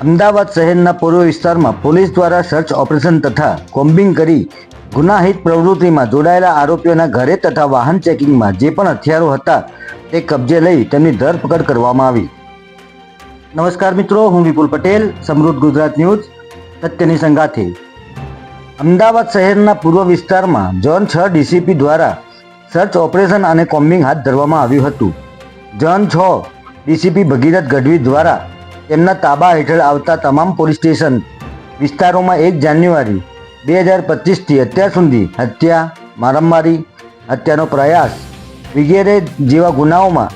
અમદાવાદ શહેરના પૂર્વ વિસ્તારમાં પોલીસ દ્વારા સર્ચ ઓપરેશન તથા કોમ્બિંગ કરી ગુનાહિત પ્રવૃત્તિમાં જોડાયેલા આરોપીઓના ઘરે તથા વાહન ચેકિંગમાં જે પણ હથિયારો હતા તે કબજે લઈ તેમની ધરપકડ કરવામાં આવી. નમસ્કાર મિત્રો, હું વિપુલ પટેલ, સમૃદ્ધ ગુજરાત ન્યૂઝ, સત્યની સંગાથે. અમદાવાદ શહેરના પૂર્વ વિસ્તારમાં ઝોન છ ડીસીપી દ્વારા સર્ચ ઓપરેશન અને કોમ્બિંગ હાથ ધરવામાં આવ્યું હતું. ઝોન છ ડીસીપી ભગીરથ ગઢવી દ્વારા તેમના તાબા હેઠળ આવતા તમામ પોલીસ સ્ટેશન વિસ્તારોમાં એક જાન્યુઆરી બે હજાર પચીસથી અત્યાર સુધી હત્યા, મારામારી, હત્યાનો પ્રયાસ વગેરે જેવા ગુનાઓમાં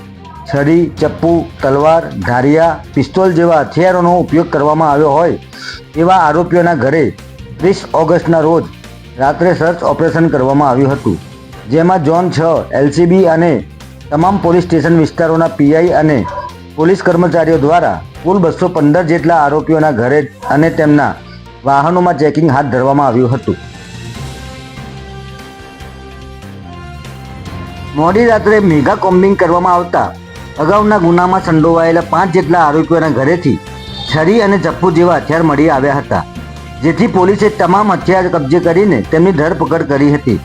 છરી ચપ્પુ, તલવાર, ધારિયા, પિસ્તોલ જેવા હથિયારોનો ઉપયોગ કરવામાં આવ્યો હોય એવા આરોપીઓના ઘરે ત્રીસ ઓગસ્ટના રોજ રાત્રે સર્ચ ઓપરેશન કરવામાં આવ્યું હતું, જેમાં ઝોન છ, એલસીબી અને તમામ પોલીસ સ્ટેશન વિસ્તારોના પીઆઈ અને પોલીસ કર્મચારીઓ દ્વારા કુલ બસો પંદર જેટલા આરોપીઓના ઘરે અને તેમના વાહનોમાં ચેકિંગ હાથ ધરવામાં આવ્યું હતું. મોડી રાત્રે મેગા કોમ્બિંગ કરવામાં આવતા અગાઉના ગુનામાં સંડોવાયેલા પાંચ જેટલા આરોપીઓના ઘરેથી છરી અને ચપ્પુ જેવા હથિયાર મળી આવ્યા હતા, જેથી પોલીસે તમામ હથિયાર કબજે કરીને તેમની ધરપકડ કરી હતી.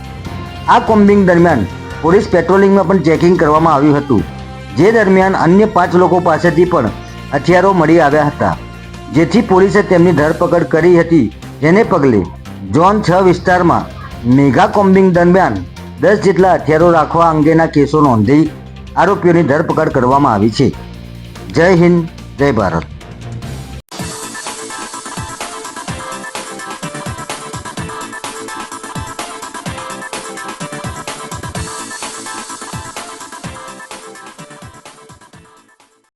આ કોમ્બિંગ દરમિયાન પોલીસ પેટ્રોલિંગમાં પણ ચેકિંગ કરવામાં આવ્યું હતું. જે દરમિયાન અન્ય પાંચ લોકો પાસેથી પણ હથિયારો મળી આવ્યા હતા, જેથી પોલીસે તેમની ધરપકડ કરી હતી. જેને પગલે ઝોન છ વિસ્તારમાં મેગા કોમ્બિંગ દરમિયાન દસ જેટલા હથિયારો રાખવા અંગેના કેસો નોંધી આરોપીઓની ધરપકડ કરવામાં આવી છે. જય હિન્દ, જય ભારત.